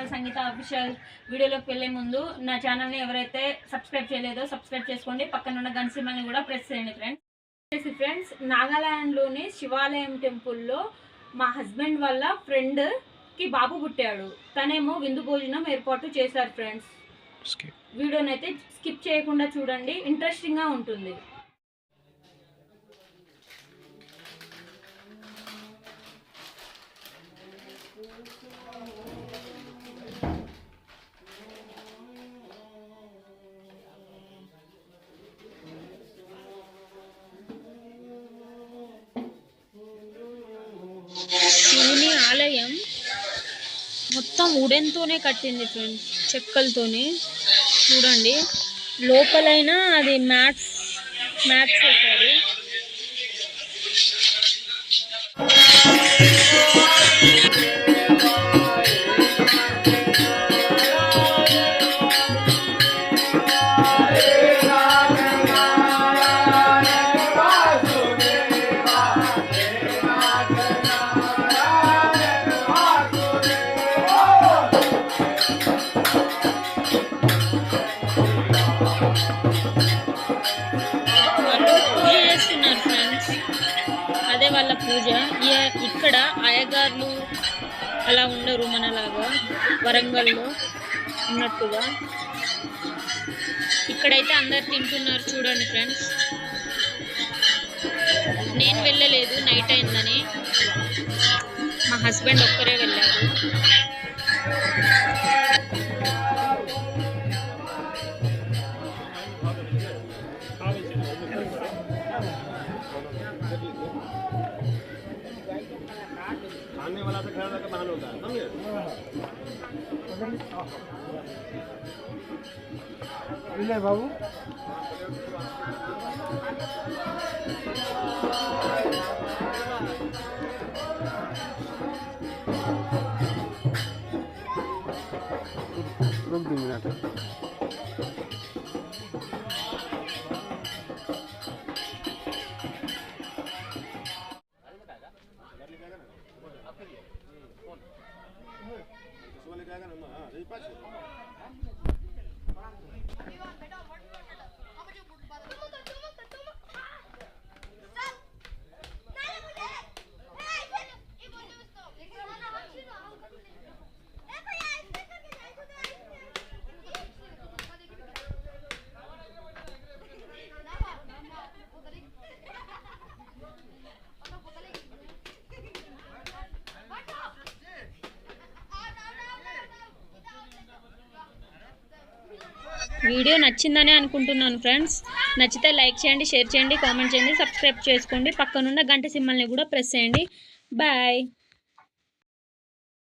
Official వీడియోలోకి వెళ్ళే ముందు నా ఛానల్ని ఎవరైతే సబ్స్క్రైబ్ చేయలేదో సబ్స్క్రైబ్ చేసుకోండి. పక్కన ఉన్న గన్ సింబల్ని కూడా ప్రెస్ చేయండి ఫ్రెండ్స్ ఫ్రెండ్స్ నాగాలాండ్లోని శివాలయం టెంపుల్లో మా హస్బెండ్ వాళ్ళ ఫ్రెండ్కి బాబు పుట్టాడు. తనేమో విందు భోజనం ఏర్పాటు చేశారు ఫ్రెండ్స్ వీడియోని అయితే స్కిప్ చేయకుండా చూడండి. ఇంట్రెస్టింగ్గా ఉంటుంది. శివుని ఆలయం మొత్తం ఉడెన్తోనే కట్టింది ఫ్రెండ్స్ చెక్కలతోనే. చూడండి. లోపలైనా అది మ్యాట్స్ మ్యాట్స్ వేశారు. వాళ్ళు అదే వాళ్ళ పూజ. ఇక్కడ అయ్యగారులు అలా ఉండరు మనలాగా వరంగల్లో ఉన్నట్టుగా. ఇక్కడైతే అందరు తింటున్నారు చూడండి ఫ్రెండ్స్. నేను వెళ్ళలేదు నైట్ అయిందని. మా హస్బెండ్ ఒక్కరే వెళ్ళారు. खाने वाला तो से खड़ा रहकर महान होता है समझे बाबू। रुक दो मिनट। Pak. వీడియో నచ్చిందనే అనుకుంటున్నాను ఫ్రెండ్స్ నచ్చితే లైక్ చేయండి షేర్ చేయండి కామెంట్ చేయండి సబ్స్క్రైబ్ చేసుకోండి. పక్కనున్న గంట సింబల్ని కూడా ప్రెస్ చేయండి. బాయ్